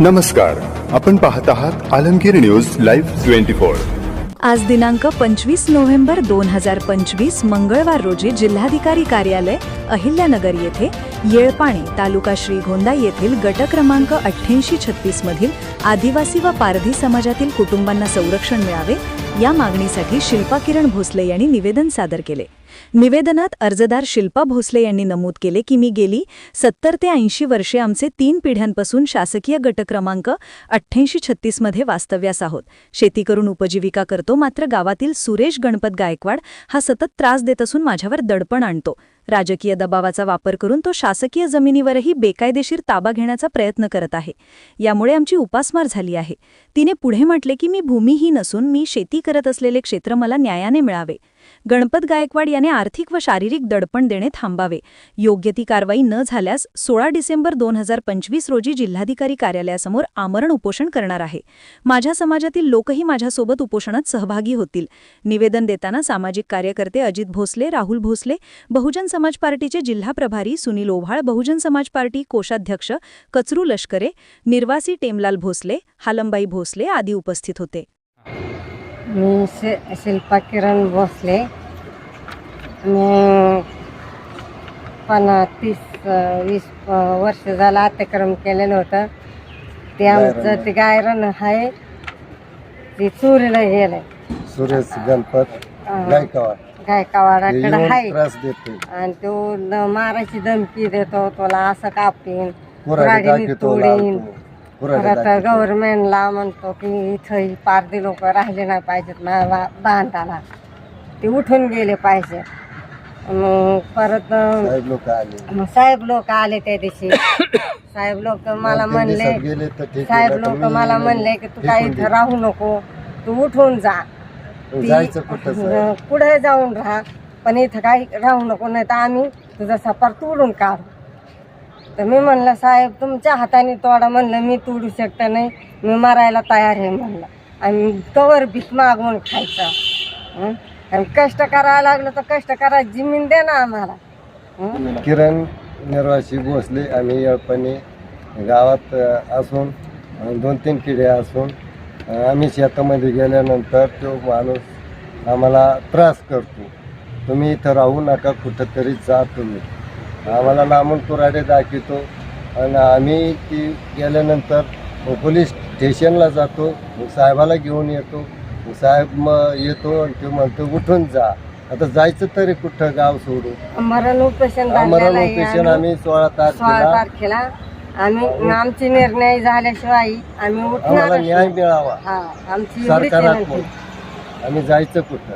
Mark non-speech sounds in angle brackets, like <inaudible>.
नमस्कार आपण पाहत आहात Alamgir news live twenty four. आज दिनांक पंचवीस नोव्हेंबर दोन हजार पंचवीस मंगळवार रोजी जिल्हाधिकारी कार्यालय अहिल्यानगर येथे येळपाणी तालुका श्रीगोंदा येथील गट क्रमांक अठ्ठ्याऐंशी छत्तीस मधील आदिवासी व पारधी समाजातील कुटुंबांना संरक्षण मिळावे या मागणीसाठी शिल्पा किरण भोसले यांनी निवेदन सादर केले. निवेदनात अर्जदार शिल्पा भोसले यांनी नमूद केले की मी गेली सत्तर ते ऐंशी वर्षे आमचे तीन पिढ्यांपासून शासकीय गट क्रमांक अठ्ठ्याऐंशी छत्तीसमध्ये वास्तव्यास आहोत. शेती करून उपजीविका करतो मात्र गावातील सुरेश गणपत गायकवाड हा सतत त्रास देत असून माझ्यावर दडपण आणतो. राजकीय दबावाचा वापर करून तो शासकीय जमिनीवरही बेकायदेशीर ताबा घेण्याचा प्रयत्न करत आहे. यामुळे आमची उपासमार झाली आहे. तिने पुढे म्हटले की मी भूमिहीन असून मी शेती करत असलेले क्षेत्र मला न्यायाने मिळावे. गणपत गायकवाड याने आर्थिक व शारीरिक दडपण देणे थांबावे. योग्य ती कारवाई न झाल्यास सोळा डिसेंबर दोन हजार पंचवीस रोजी जिल्हाधिकारी कार्यालयासमोर आमरण उपोषण करणार आहे. माझ्या समाजातील लोकही माझ्यासोबत उपोषणात सहभागी होतील. निवेदन देताना सामाजिक कार्यकर्ते अजित भोसले राहुल भोसले बहुजन समाज पार्टीचे जिल्हा प्रभारी सुनील ओव्हाळ बहुजन समाज पार्टी कोषाध्यक्ष कचरू लष्करे निर्वासी टेमलाल भोसले हालंबाई भोसले आदी उपस्थित होते. मी शि शिल्पा किरण भोसले. मी पण तीस वीस वर्ष झालं अतिक्रम केलेलं होतं. ते आमचं ते गायरण आहे. ते चोरीला गेलंय. सुरेश गणपत गायकवाड. गायकवाडाकडे आहे. त्रास देते आणि तो न- मारायची धमकी देतो तुला असं कापीन कुऱ्हाडी तोडीन लावतो. परत. गव्हर्नमेंटला म्हणतो की इथं पारधी लोक राहिले नाही पाहिजेत ना बांधाला. ते उठून गेले पाहिजे. मग परत साहेब लोक आले. मग साहेब लोक आले त्या दिवशी. <coughs> साहेब लोक मला म्हणले दिवसात गेले तर ठीक आहे, साहेब लोक मला म्हणले की तू फेकून इथं राहू नको तू उठून जा. देईन. ती- जायचं कुठं साहेब? पुढे जाऊन राहा पण इथं काही राहू नको नाही तर आम्ही तुझा सफार तोडून काढू. तर मी म्हणलं साहेब तुमच्या हाताने तोडा. म्हणलं मी तोडू शकता नाही. मी मारायला तयार आहे म्हणलं. आणि कवर भीक मागून खायचं. आणि कष्ट करायला लागलं तर कष्ट करा जमीन दे ना आम्हाला. किरण निर्वाशी भोसले आम्ही येळपणे गावात असून दोन तीन किडे असून आम्ही शेतामध्ये गेल्यानंतर तो माणूस आम्हाला त्रास करतो. तुम्ही इथं राहू नका कुठंतरी जा तुम्ही. आम्हाला लांबून कुराडे दाखवतो. आणि आम्ही ती गेल्यानंतर पोलीस स्टेशनला जातो. मग साहेबाला घेऊन येतो. मग साहेब मग येतो आणि ते म्हणतो उठून जा. आता जायचं तरी कुठं गाव सोडून? मरण उपोषण आहे उपोषण आम्ही. सोळा सोळा तारखेला तारखेला आम्ही आमची निर्णय झाल्याशिवाय आम्ही आम्हाला उठणार न्याय मिळावा. हा आमची एवढीच विनंती. सरकारात आम्ही जायचं कुठं?